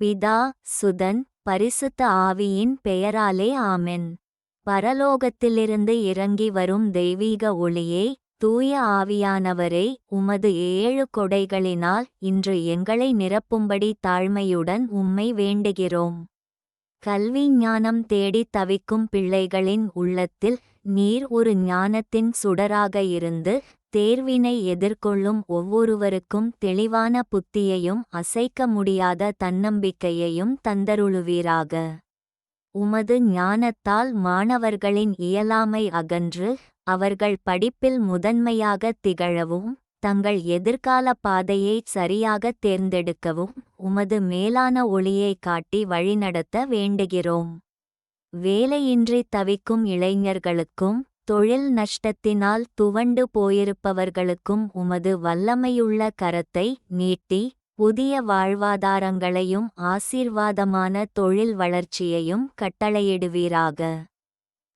பிதா சுதன் பரிசுத்த ஆவியின் பெயராலே ஆமென். பரலோகத்திலிருந்து இறங்கி வரும் தெய்வீக ஒளியே தூய ஆவியானவரே உமது ஏழு கொடைகளினால் இன்று எங்களை நிரப்பும்படி தாழ்மையுடன் உம்மை வேண்டுகிறோம். கல்வி ஞானம் தேடித் தவிக்கும் பிள்ளைகளின் உள்ளத்தில் நீர் ஒரு ஞானத்தின் சுடராக இருந்து தேர்வினை எதிர்கொள்ளும் ஒவ்வொருவருக்கும் தெளிவான புத்தியையும் அசைக்க முடியாத தன்னம்பிக்கையையும் தந்தருளுவீராக. உமது ஞானத்தால் மாணவர்களின் இயலாமை அகன்று அவர்கள் படிப்பில் முதன்மையாகத் திகழவும் தங்கள் எதிர்கால பாதையை சரியாகத் தேர்ந்தெடுக்கவும் உமது மேலான ஒளியைக் காட்டி வழிநடத்த வேண்டுகிறோம். வேலையின்றி தவிக்கும் இளைஞர்களுக்கும் தொழில் நஷ்டத்தினால் துவண்டு போயிருப்பவர்களுக்கும் உமது வல்லமையுள்ள கரத்தை நீட்டி புதிய வாழ்வாதாரங்களையும் ஆசீர்வாதமான தொழில் வளர்ச்சியையும் கட்டளையிடுவீராக.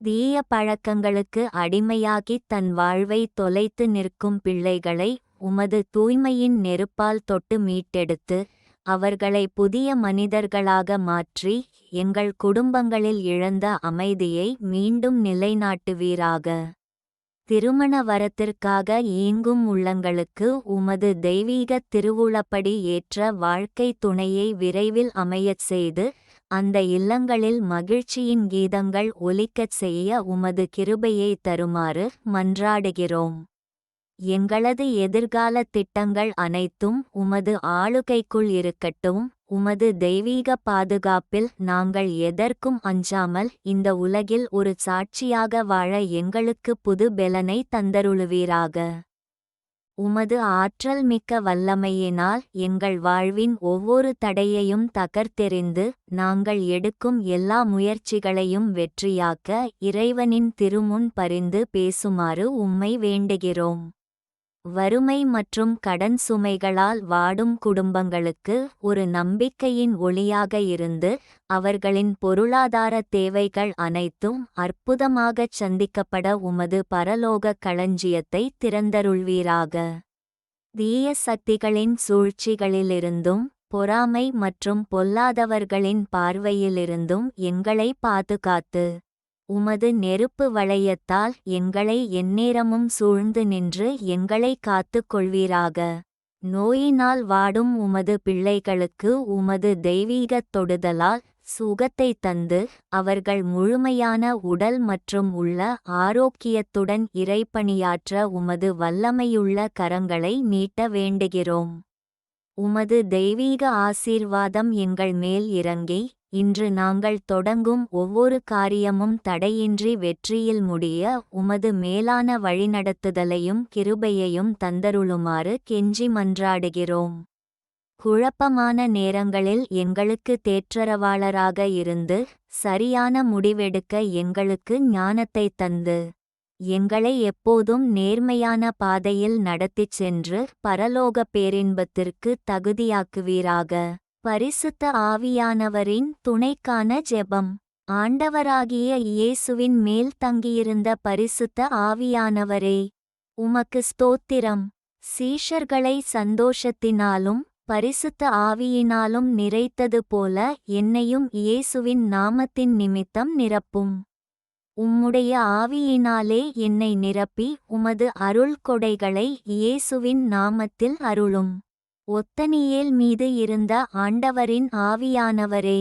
தீய பழக்கங்களுக்கு அடிமையாகித் தன் வாழ்வை தொலைத்து நிற்கும் பிள்ளைகளை உமது தூய்மையின் நெருப்பால் தொட்டு மீட்டெடுத்து அவர்களை புதிய மனிதர்களாக மாற்றி எங்கள் குடும்பங்களில் இழந்த அமைதியை மீண்டும் நிலைநாட்டுவீராக. திருமண வரத்திற்காக ஏங்கும் உள்ளங்களுக்கு உமது தெய்வீக திருவுளப்படி ஏற்ற வாழ்க்கை துணையை விரைவில் அமையச் செய்து அந்த இல்லங்களில் மகிழ்ச்சியின் கீதங்கள் ஒலிக்கச் செய்ய உமது கிருபையை தருமாறு மன்றாடுகிறோம். எங்களது எதிர்கால திட்டங்கள் அனைத்தும் உமது ஆளுகைக்குள் இருக்கட்டும் உமது தெய்வீக பாதுகாப்பில் நாங்கள் எதற்கும் அஞ்சாமல் இந்த உலகில் ஒரு சாட்சியாக வாழ எங்களுக்கு புது பெலனை தந்தருளுவீராக. உமது ஆற்றல் மிக்க வல்லமையினால் எங்கள் வாழ்வின் ஒவ்வொரு தடையையும் தகர்த்தெறிந்து நாங்கள் எடுக்கும் எல்லா முயற்சிகளையும் வெற்றியாக்க இறைவனின் திருமுன் பரிந்து பேசுமாறு உம்மை வேண்டுகிறோம். வறுமை மற்றும் கடன் சுமைகளால் வாடும் குடும்பங்களுக்கு ஒரு நம்பிக்கையின் ஒளியாக இருந்து அவர்களின் பொருளாதார தேவைகள் அனைத்தும் அற்புதமாகச் சந்திக்கப்பட உமது பரலோக களஞ்சியத்தை திறந்தருள்வீராக. தீய சக்திகளின் சூழ்ச்சிகளிலிருந்தும் பொறாமை மற்றும் பொல்லாதவர்களின் பார்வையிலிருந்தும் எங்களை பாதுகாத்து உமது நெருப்பு வளையத்தால் எங்களை எந்நேரமும் சூழ்ந்து நின்று எங்களை காத்துக் கொள்வீராக நோயினால் வாடும் உமது பிள்ளைகளுக்கு உமது தெய்வீகத் தொடுதலால் சுகத்தை தந்து அவர்கள் முழுமையான உடல் மற்றும் உள்ள ஆரோக்கியத்துடன் இறைப்பணியாற்ற உமது வல்லமையுள்ள கரங்களை நீட்ட வேண்டுகிறோம். உமது தெய்வீக ஆசீர்வாதம் எங்கள் மேல் இறங்கி இன்று நாங்கள் தொடங்கும் ஒவ்வொரு காரியமும் தடையின்றி வெற்றியில் முடிய உமது மேலான வழிநடத்துதலையும் கிருபையையும் தந்தருளுமாறு கெஞ்சி மன்றாடுகிறோம். குழப்பமான நேரங்களில் எங்களுக்கு தேற்றரவாளராக இருந்து சரியான முடிவெடுக்க எங்களுக்கு ஞானத்தை தந்து எங்களை எப்போதும் நேர்மையான பாதையில் நடத்திச் சென்று பரலோக பேரின்பத்திற்கு தகுதியாக்குவீராக. பரிசுத்த ஆவியானவரின் துணைக்கான ஜெபம். ஆண்டவராகிய இயேசுவின் மேல் தங்கியிருந்த பரிசுத்த ஆவியானவரே உமக்கு ஸ்தோத்திரம். சீஷர்களை சந்தோஷத்தினாலும் பரிசுத்த ஆவியினாலும் நிறைத்தது போல என்னையும் இயேசுவின் நாமத்தின் நிமித்தம் நிரப்பும். உம்முடைய ஆவியினாலே என்னை நிரப்பி உமது அருள் கொடைகளை இயேசுவின் நாமத்தில் அருளும். ஒத்தனியேல் மீது இருந்த ஆண்டவரின் ஆவியானவரே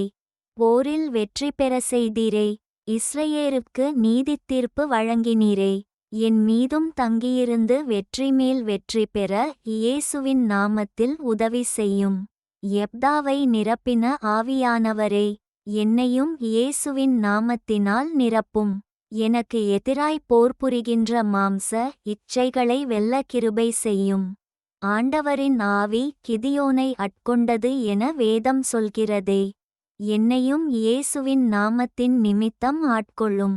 போரில் வெற்றி பெற செய்தீரே இஸ்ரயேருக்கு நீதித் தீர்ப்பு வழங்கினீரே என் மீதும் தங்கியிருந்து வெற்றி மேல் வெற்றி பெற இயேசுவின் நாமத்தில் உதவி செய்யும். எப்தாவை நிரப்பின ஆவியானவரே என்னையும் இயேசுவின் நாமத்தினால் நிரப்பும். எனக்கு எதிராய் போர் புரிகின்ற மாம்ச இச்சைகளை வெல்ல கிருபை செய்யும். ஆண்டவரின் ஆவி கிதியோனை அட்கொண்டது என வேதம் சொல்கிறதே. என்னையும் இயேசுவின் நாமத்தின் நிமித்தம் ஆட்கொள்ளும்.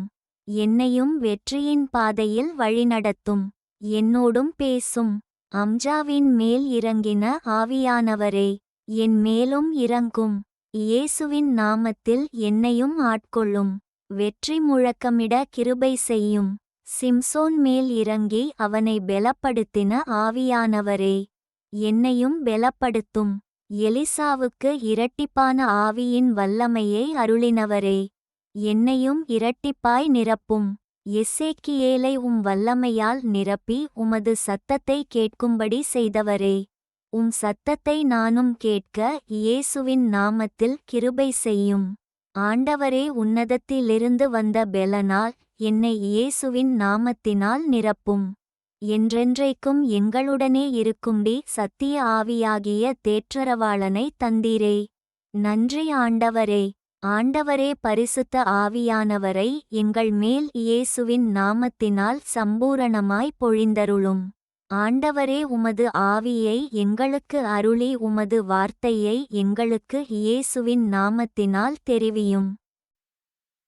என்னையும் வெற்றியின் பாதையில் வழிநடத்தும். என்னோடும் பேசும். அம்ஜாவின் மேல் இறங்கின ஆவியானவரே என் மேலும் இறங்கும். இயேசுவின் நாமத்தில் என்னையும் ஆட்கொள்ளும். வெற்றி முழக்கமிட கிருபை செய்யும். சிம்சோன் மேல் இறங்கி அவனை பெலப்படுத்தின ஆவியானவரே என்னையும் பெலப்படுத்தும். எலிசாவுக்கு இரட்டிப்பான ஆவியின் வல்லமையை அருளினவரே என்னையும் இரட்டிப்பாய் நிரப்பும். எசேக்கியேலை உம் வல்லமையால் நிரப்பி உமது சத்தத்தை கேட்கும்படி செய்தவரே உம் சத்தத்தை நானும் கேட்க இயேசுவின் நாமத்தில் கிருபை செய்யும். ஆண்டவரே உன்னதத்திலிருந்து வந்த பெலனால் என்னை இயேசுவின் நாமத்தினால் நிரப்பும். என்றென்றைக்கும் எங்களுடனே இருக்கும்படி சத்திய ஆவியாகிய தேற்றரவாளனை தந்தீரே. நன்றி ஆண்டவரே. ஆண்டவரே பரிசுத்த ஆவியானவரை எங்கள் மேல் இயேசுவின் நாமத்தினால் சம்பூரணமாய் பொழிந்தருளும். ஆண்டவரே உமது ஆவியை எங்களுக்கு அருளி உமது வார்த்தையை எங்களுக்கு இயேசுவின் நாமத்தினால் தெரிவியும்.